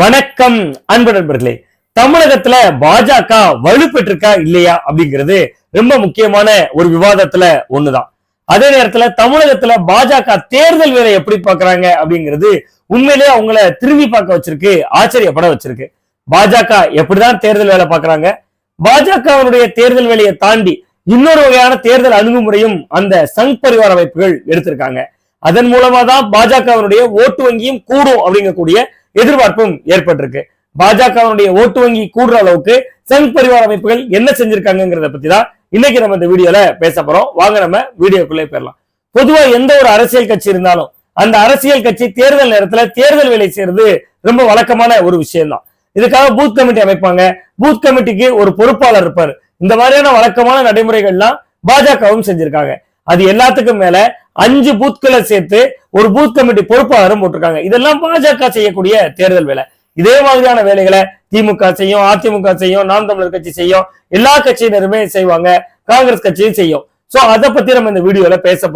வணக்கம் அன்பு நண்பர்களே. தமிழகத்துல பாஜக வலுப்பெற்றிருக்கா இல்லையா அப்படிங்கிறது ரொம்ப முக்கியமான ஒரு விவாதத்துல ஒண்ணுதான். அதே நேரத்துல தமிழகத்துல பாஜக தேர்தல் வேலை எப்படி பாக்குறாங்க அப்படிங்கிறது உண்மையிலேயே அவங்கள திரும்பி பார்க்க வச்சிருக்கு ஆச்சரியப்பட வச்சிருக்கு. பாஜக எப்படிதான் தேர்தல் வேலை பாக்குறாங்க பாஜகவனுடைய தேர்தல் வேலையை தாண்டி இன்னொரு வகையான தேர்தல் அணுகுமுறையும் அந்த சங் பரிவார அமைப்புகள் எடுத்திருக்காங்க. அதன் மூலமா தான் பாஜகவனுடைய ஓட்டு வங்கியும் கூடும் அப்படிங்கக்கூடிய எதிர்பார்ப்பும் ஏற்பட்டிருக்கு. பாஜகவினுடைய ஓட்டு வங்கி கூடுற அளவுக்கு சங் பரிவார அமைப்புகள் என்ன செஞ்சிருக்காங்கிறத பத்தி தான் இன்னைக்கு நம்ம இந்த வீடியோல பேச போறோம். வாங்க நம்ம வீடியோக்குள்ளே போயிடலாம். பொதுவா எந்த ஒரு அரசியல் கட்சி இருந்தாலும் அந்த அரசியல் கட்சி தேர்தல் நேரத்துல தேர்தல் வேலை செய்யறது ரொம்ப வழக்கமான ஒரு விஷயம் தான் இதுக்காக பூத் கமிட்டி அமைப்பாங்க. பூத் கமிட்டிக்கு ஒரு பொறுப்பாளர் இருப்பார். இந்த மாதிரியான வழக்கமான நடைமுறைகள்லாம் பாஜகவும் செஞ்சிருக்காங்க. அது எல்லாத்துக்கும் மேல அஞ்சு பூத்களை சேர்த்து ஒரு பூத் கமிட்டி பொறுப்பாளரும் போட்டிருக்காங்க. இதெல்லாம் பாஜக செய்யக்கூடிய தேர்தல் வேலை. இதே மாதிரியான வேலைகளை திமுக செய்யும் அதிமுக செய்யும் நாம் தமிழர் கட்சி செய்யும் எல்லா கட்சியினருமே செய்வாங்க. காங்கிரஸ் கட்சியும் செய்யும். சோ அதை பத்தி நம்ம இந்த வீடியோல பேச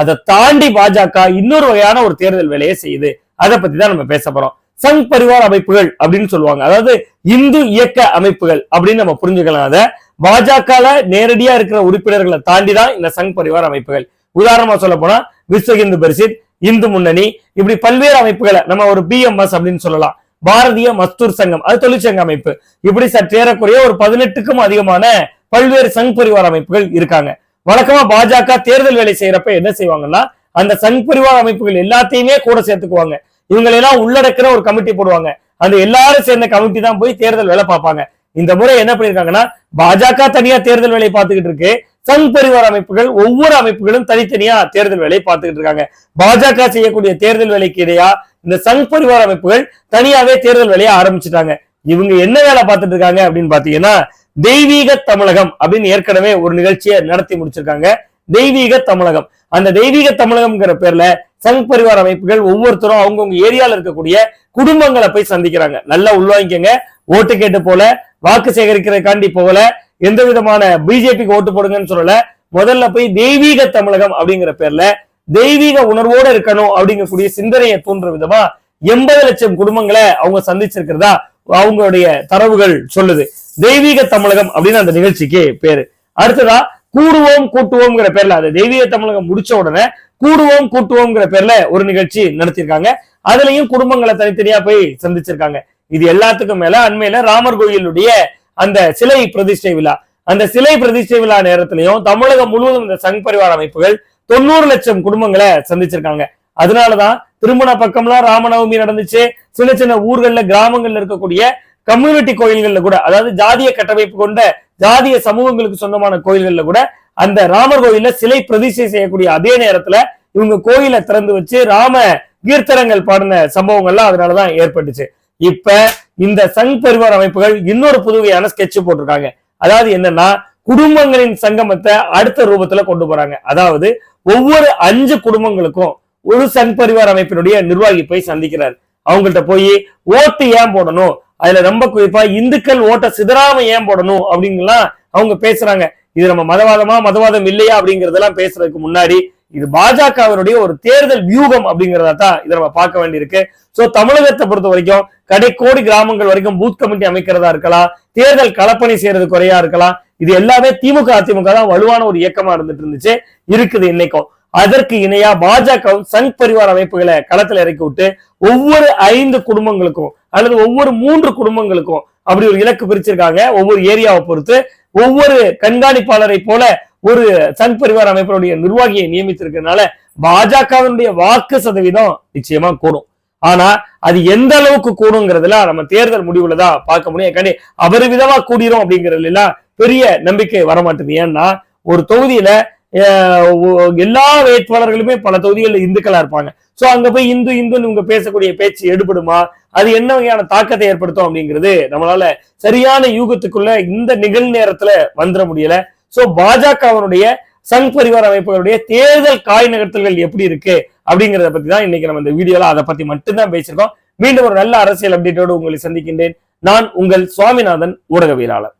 அதை தாண்டி பாஜக இன்னொரு வகையான ஒரு தேர்தல் வேலையை செய்யுது. அதை பத்தி தான் நம்ம பேச போறோம் சங் பரிவார் அமைப்புகள் அப்படின்னு சொல்லுவாங்க. அதாவது இந்து இயக்க அமைப்புகள் அப்படின்னு நம்ம புரிஞ்சுக்கலாம் அதை. பாஜகல நேரடியா இருக்கிற உறுப்பினர்களை தாண்டி தான் இந்த சங் பரிவார் அமைப்புகள். உதாரணமா சொல்ல போனா விஸ்வ இந்து பரிசித் இந்து முன்னணி இப்படி பல்வேறு அமைப்புகளை நம்ம ஒரு பிஎம்எஸ் அப்படின்னு சொல்லலாம். பாரதிய மஸ்தூர் சங்கம் அது தொழிற்சங்க அமைப்பு. இப்படி சற்றேறக்குறைய ஒரு பதினெட்டுக்கும் அதிகமான பல்வேறு சங் பரிவார் அமைப்புகள் இருக்காங்க. வழக்கமா பாஜக தேர்தல் வேலை செய்யறப்ப என்ன செய்வாங்கன்னா அந்த சங் பரிவார் அமைப்புகள் எல்லாத்தையுமே கூட சேர்த்துக்குவாங்க. இவங்களெல்லாம் உள்ளடக்கிற ஒரு கமிட்டி போடுவாங்க. அந்த எல்லாரும் சேர்ந்த கமிட்டி தான் போய் தேர்தல் வேலை பார்ப்பாங்க. இந்த முறை என்ன பண்ணிருக்காங்கன்னா பாஜக தனியா தேர்தல் வேலையை பார்த்துக்கிட்டு இருக்கு. சங் பரிவார் அமைப்புகள் ஒவ்வொரு அமைப்புகளும் தனித்தனியா தேர்தல் வேலையை பார்த்துக்கிட்டு இருக்காங்க. பாஜக செய்யக்கூடிய தேர்தல் வேலைக்கு இடையா இந்த சங் பரிவார் அமைப்புகள் தனியாவே தேர்தல் வேலையை ஆரம்பிச்சுட்டாங்க. இவங்க என்ன வேலை பார்த்துட்டு இருக்காங்க அப்படின்னு பாத்தீங்கன்னா தெய்வீக தமிழகம் அப்படின்னு ஏற்கனவே ஒரு நிகழ்ச்சியை நடத்தி முடிச்சிருக்காங்க. தெய்வீக தமிழகம். அந்த தெய்வீக தமிழகம்ங்கிற பேர்ல சங் பரிவார் அமைப்புகள் ஒவ்வொருத்தரும் அவங்கவுங்க ஏரியால இருக்கக்கூடிய குடும்பங்களை போய் சந்திக்கிறாங்க. நல்லா உள்வாங்கிக்கங்க. ஓட்டு கேட்டு போல வாக்கு சேகரிக்கிறதுக்காண்டி போகல. எந்த விதமான பிஜேபிக்கு ஓட்டு போடுங்கன்னு சொல்லல. முதல்ல போய் தெய்வீக தமிழகம் அப்படிங்கிற பேர்ல தெய்வீக உணர்வோடு இருக்கணும் அப்படிங்கக்கூடிய சிந்தனையை தூண்டுற விதமா எண்பது லட்சம் குடும்பங்களை அவங்க சந்திச்சிருக்கிறதா அவங்களுடைய தரவுகள் சொல்லுது. தெய்வீக தமிழகம் அப்படின்னு அந்த நிகழ்ச்சிக்கு பேரு. அடுத்ததா கூடுவோம் கூட்டுவோம்ங்கிற பேர்ல அது தெய்வீக தமிழகம் முடிச்ச உடனே கூடுவோம் கூட்டுவோம்ங்கிற பேர்ல ஒரு நிகழ்ச்சி நடத்திருக்காங்க அதுலயும் குடும்பங்களை தனித்தனியா போய் சந்திச்சிருக்காங்க. இது எல்லாத்துக்கும் மேல அண்மையில ராமர் கோயிலுடைய அந்த சிலை பிரதிஷ்டை விழா. அந்த சிலை பிரதிஷ்டை விழா நேரத்திலையும் தமிழகம் முழுவதும் இந்த சங் பரிவார அமைப்புகள் தொண்ணூறு லட்சம் குடும்பங்களை சந்திச்சிருக்காங்க. அதனாலதான் திருமண பக்கம்லாம் ராமநவமி நடந்துச்சு. சின்ன சின்ன ஊர்கள்ல கிராமங்கள்ல இருக்கக்கூடிய கம்யூனிட்டி கோயில்கள்ல கூட அதாவது ஜாதிய கட்டமைப்பு கொண்ட ஜாதிய சமூகங்களுக்கு சொந்தமான கோயில்கள்ல கூட அந்த ராமர் கோயில்ல சிலை பிரதிஷ்டை செய்யக்கூடிய அதே நேரத்துல இவங்க கோயிலை திறந்து வச்சு ராம கீர்த்தனங்கள் பாடின சம்பவங்கள்லாம் அதனாலதான் ஏற்பட்டுச்சு. இப்ப இந்த சங் பெருவார் அமைப்புகள் இன்னொரு புதுவையான ஸ்கெட்ச் போட்டிருக்காங்க. அதாவது என்னன்னா குடும்பங்களின் சங்கமத்தை அடுத்த ரூபத்துல கொண்டு போறாங்க. அதாவது ஒவ்வொரு அஞ்சு குடும்பங்களுக்கும் ஒரு சங் பரிவார் அமைப்பினுடைய நிர்வாகி போய் சந்திக்கிறார். அவங்கள்ட்ட போய் ஓட்டு ஏன் போடணும்? அதுல ரொம்ப குறிப்பா இந்துக்கள் ஓட்ட சிதறாம ஏன் போடணும் அப்படிங்கலாம் அவங்க பேசுறாங்க. இது நம்ம மதவாதமா மதவாதம் இல்லையா அப்படிங்கறதெல்லாம் பேசுறதுக்கு முன்னாடி இது பாஜகவினுடைய ஒரு தேர்தல் வியூகம் அப்படிங்கறத தான் இதை நம்ம பார்க்க வேண்டியிருக்கு. சோ தமிழகத்தை பொறுத்த வரைக்கும் கடைக்கோடி கிராமங்கள் வரைக்கும் பூத் கமிட்டி அமைக்கிறதா இருக்கலாம் தேர்தல் களப்பணி செய்யறது குறையா இருக்கலாம். இது எல்லாமே திமுக அதிமுக தான் வலுவான ஒரு இயக்கமா இருந்துட்டு இருந்துச்சு. இருக்குது இன்னைக்கும். அதற்கு இணையா பாஜகவும் சங் பரிவார் அமைப்புகளை களத்துல இறக்கி விட்டு ஒவ்வொரு ஐந்து குடும்பங்களுக்கும் அல்லது ஒவ்வொரு மூன்று குடும்பங்களுக்கும் அப்படி ஒரு இலக்கு பிரிச்சிருக்காங்க. ஒவ்வொரு ஏரியாவை பொறுத்து ஒவ்வொரு கண்காணிப்பாளரை போல ஒரு சங் பரிவார் அமைப்பினுடைய நிர்வாகியை நியமித்திருக்கிறதுனால பாஜகவினுடைய வாக்கு சதவீதம் நிச்சயமா கூடும். ஆனா அது எந்த அளவுக்கு கூடுங்கிறதுல நம்ம தேர்தல் முடிவுல தான் பார்க்க முடியும். கண்டி அபரிவிதமா கூடிரும் அப்படிங்கறதுல பெரிய நம்பிக்கை வரமாட்டேது ஏன்னா ஒரு தொகுதியில எல்லா வேட்பாளர்களுமே பல தொகுதிகளில் இந்துக்களா இருப்பாங்க. சோ அங்க போய் இந்து இந்துன்னு இவங்க பேசக்கூடிய பேச்சு எடுபடுமா? அது என்ன வகையான தாக்கத்தை ஏற்படுத்தும் அப்படிங்கிறது நம்மளால சரியான யூகத்துக்குள்ள இந்த நிகழ்நேரத்துல வந்துட முடியல. சோ பாஜகவனுடைய சங் பரிவார அமைப்புகளுடைய தேர்தல் காய் நகர்த்தல்கள் எப்படி இருக்கு அப்படிங்கறத பத்தி தான் இன்னைக்கு நம்ம இந்த வீடியோல அதை பத்தி மட்டும்தான் பேசியிருக்கோம். மீண்டும் ஒரு நல்ல அரசியல் அப்டேட்டோடு உங்களை சந்திக்கின்றேன். நான் உங்கள் சுவாமிநாதன் ஊடகவியலாளர்.